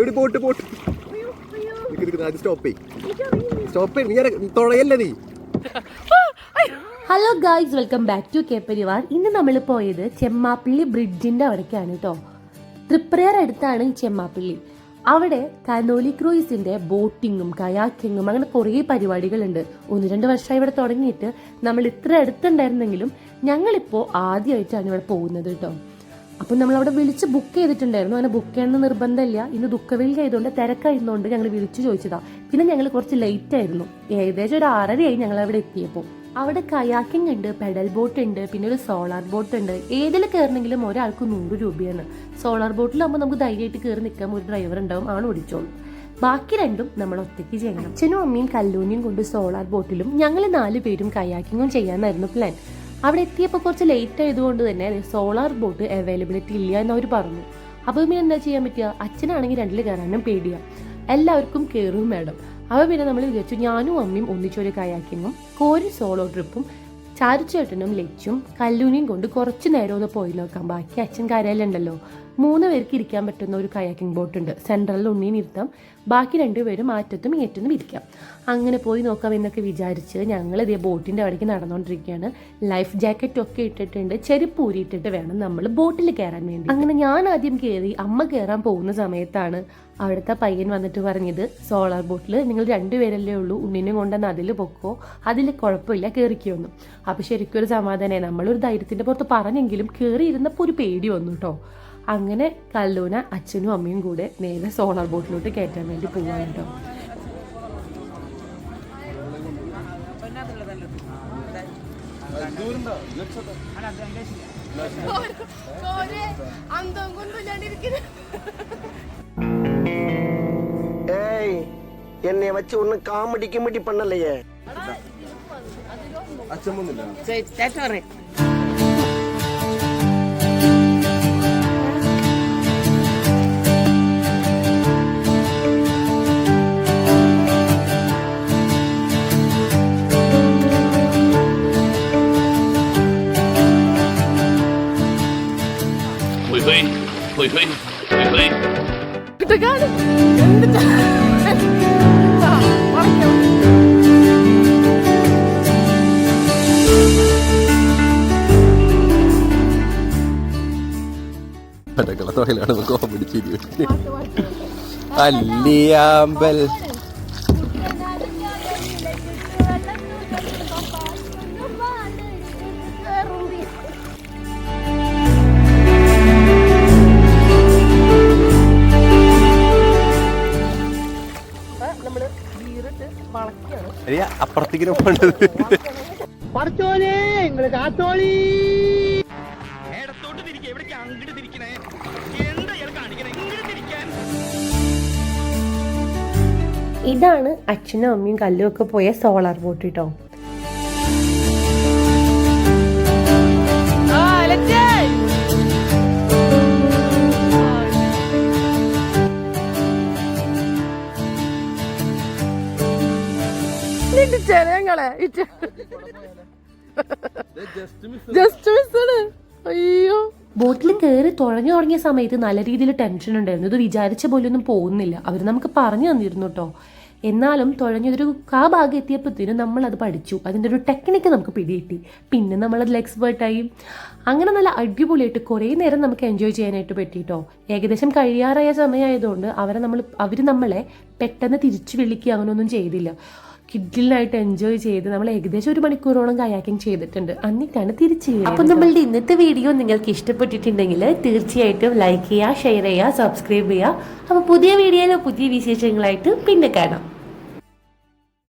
എവിടെ പോട്ട് പോട്ട്. സ്റ്റോപ്പ് സ്റ്റോപ്പ് നീ hello guys welcome back to K Parivar ഇന്ന് നമ്മൾ പോയത് ചെമ്മാപ്പിള്ളി ബ്രിഡ്ജിന്റെ അവിടേക്കാണ് കേട്ടോ തൃപ്രയർ അടുത്താണ് ഈ ചെമ്മാപ്പിള്ളി. അവിടെ കനോലി ക്രൂയിസിന്റെ ബോട്ടിങ്ങും കയാക്കിങ്ങും അങ്ങനെ കുറേ പരിപാടികളുണ്ട്. ഒന്ന് രണ്ട് വർഷമായി ഇവിടെ തുടങ്ങിയിട്ട് നമ്മൾ ഇത്ര അടുത്തുണ്ടായിരുന്നെങ്കിലും ഞങ്ങളിപ്പോൾ ആദ്യമായിട്ടാണ് ഇവിടെ പോകുന്നത് കേട്ടോ അപ്പം നമ്മൾ അവിടെ വിളിച്ച് ബുക്ക് ചെയ്തിട്ടുണ്ടായിരുന്നു. അങ്ങനെ ബുക്ക് ചെയ്യണമെന്ന് നിർബന്ധമില്ല. ഇന്ന് ദുഃഖവെയിൽ ആയതുകൊണ്ട് തിരക്കായിരുന്നുകൊണ്ട് ഞങ്ങൾ വിളിച്ചു ചോദിച്ചതാ. പിന്നെ ഞങ്ങൾ കുറച്ച് ലേറ്റ് ആയിരുന്നു. ഏകദേശം ഒരു ആറരയായി ഞങ്ങൾ അവിടെ എത്തിയപ്പോൾ അവിടെ കയാക്കിംഗ് ഉണ്ട് പെഡൽ ബോട്ട് ഉണ്ട് പിന്നെ ഒരു സോളാർ ബോട്ട് ഉണ്ട്. ഏതിൽ കയറണമെങ്കിലും ഒരാൾക്ക് നൂറ് രൂപയാണ്. സോളാർ ബോട്ടിലാകുമ്പോൾ നമുക്ക് ധൈര്യമായിട്ട് കയറി നിൽക്കാൻ ഒരു ഡ്രൈവർ ഉണ്ടാവും ആണ് ഓടിച്ചോളും. ബാക്കി രണ്ടും നമ്മൾ ഒറ്റയ്ക്ക് ചെയ്യണം. അച്ഛനും അമ്മയും കല്ലൂനിയും കൊണ്ട് സോളാർ ബോട്ടിലും ഞങ്ങൾ നാല് പേരും കയാക്കിങ്ങും ചെയ്യാനായിരുന്നു പ്ലാൻ അവിടെ എത്തിയപ്പോൾ കുറച്ച് ലേറ്റ് ആയതുകൊണ്ട് തന്നെ സോളാർ ബോട്ട് അവൈലബിലിറ്റി ഇല്ല എന്ന് അവർ പറഞ്ഞു. അപ്പോൾ പിന്നെ എന്താ ചെയ്യാൻ പറ്റുക? അച്ഛനാണെങ്കിൽ രണ്ടിൽ കയറാനും പേടിയാണ് എല്ലാവർക്കും കയറും മാഡം. അപ്പോൾ പിന്നെ നമ്മൾ വിചാരിച്ചു ഞാനും അമ്മയും ഒന്നിച്ചൊരു കയാക്കിങ്ങും കോരി സോളോ ട്രിപ്പും ചാരുച്ചേട്ടനും ലച്ചും കല്ലൂനിയും കൊണ്ട് കുറച്ച് നേരം ഒന്ന് പോയി നോക്കാം. ബാക്കി അച്ഛൻ കരയിലുണ്ടല്ലോ മൂന്ന് പേർക്ക് ഇരിക്കാൻ പറ്റുന്ന ഒരു കയാക്കിംഗ് ബോട്ട് ഉണ്ട്. സെൻട്രലിൽ ഉണ്ണീൻ ഇരുത്താം ബാക്കി രണ്ടുപേരും മാറ്റത്തും ഏറ്റത്തും ഇരിക്കാം. അങ്ങനെ പോയി നോക്കാം എന്നൊക്കെ വിചാരിച്ച് ഞങ്ങൾ ഇതേ ബോട്ടിന്റെ അവിടേക്ക് നടന്നുകൊണ്ടിരിക്കുകയാണ് ലൈഫ് ജാക്കറ്റ് ഒക്കെ ഇട്ടിട്ടുണ്ട്. ചെരുപ്പ് ഊരിയിട്ടിട്ട് വേണം നമ്മൾ ബോട്ടിൽ കയറാൻ വേണ്ടി. അങ്ങനെ ഞാൻ ആദ്യം കയറി അമ്മ കയറാൻ പോകുന്ന സമയത്താണ് അവിടുത്തെ പയ്യൻ വന്നിട്ട് പറഞ്ഞത് സോളാർ ബോട്ടിൽ നിങ്ങൾ രണ്ടുപേരല്ലേ ഉള്ളൂ ഉണ്ണിനെ കൊണ്ടുവന്ന് അതിൽ പൊക്കോ അതിൽ കുഴപ്പമില്ല കയറിക്കൊന്നു അപ്പോൾ ശരിക്കും ഒരു സമാധാനമായി നമ്മളൊരു ധൈര്യത്തിന്റെ പുറത്ത് പറഞ്ഞെങ്കിലും കയറിയിരുന്നപ്പോൾ ഒരു പേടി വന്നു കേട്ടോ അങ്ങനെ കല്ലൂന അച്ഛനും അമ്മയും കൂടെ നേരെ സോളർ ബോട്ടിലോട്ട് കയറ്റാൻ വേണ്ടി പോകാനുണ്ടോ എന്നെ വച്ച് ഒന്ന് കാമടിക്കും കിമഡി പണല്ലേ അച്ഛൻ വന്നില്ല. Hui hui, hui hui, hui hui. കുട്ടക്കാട് എന്നിട്ട് ആ, ഉറക്കം. അടക്കള തുഴയിലാണ് കോമഡി അല്ലിയാമ്പൽ അപ്പുറത്തേക്കിനും പോണ്ടത് ഇതാണ് അച്ഛനും അമ്മയും കല്ലും ഒക്കെ പോയ സോളാർ ബോട്ട് കേട്ടോ ഞങ്ങളെ ജസ്റ്റ് അയ്യോ. ബോട്ടിൽ കയറി തുഴഞ്ഞു തുടങ്ങിയ സമയത്ത് നല്ല രീതിയിൽ ടെൻഷൻ ഉണ്ടായിരുന്നു. ഇത് വിചാരിച്ച പോലെ ഒന്നും പോകുന്നില്ല. അവർ നമുക്ക് പറഞ്ഞു തന്നിരുന്നു കേട്ടോ എന്നാലും തുഴഞ്ഞൊരു കാ ഭാഗം എത്തിയപ്പോഴത്തേനും നമ്മൾ അത് പഠിച്ചു. അതിന്റെ ഒരു ടെക്നിക്ക് നമുക്ക് പിടികിട്ടി. പിന്നെ നമ്മളതിൽ എക്സ്പേർട്ടായി അങ്ങനെ നല്ല അടിപൊളിയായിട്ട് കുറേ നേരം നമുക്ക് എൻജോയ് ചെയ്യാനായിട്ട് പറ്റിയിട്ടോ ഏകദേശം കഴിയാറായ സമയമായതുകൊണ്ട് അവരെ നമ്മൾ അവർ നമ്മളെ പെട്ടെന്ന് തിരിച്ചു വിളിക്കുക അങ്ങനെയൊന്നും ചെയ്തില്ല. കിഡിലായിട്ട് എൻജോയ് ചെയ്ത് നമ്മൾ ഏകദേശം ഒരു മണിക്കൂറോളം കയാക്കിംഗ് ചെയ്തിട്ടുണ്ട്. എന്നിട്ടാണ് തിരിച്ചു അപ്പം നമ്മളുടെ ഇന്നത്തെ വീഡിയോ നിങ്ങൾക്ക് ഇഷ്ടപ്പെട്ടിട്ടുണ്ടെങ്കിൽ തീർച്ചയായിട്ടും ലൈക്ക് ചെയ്യുക ഷെയർ ചെയ്യുക സബ്സ്ക്രൈബ് ചെയ്യുക. അപ്പോൾ പുതിയ വീഡിയോയിലോ പുതിയ വിശേഷങ്ങളായിട്ട് പിന്നെ കാണാം.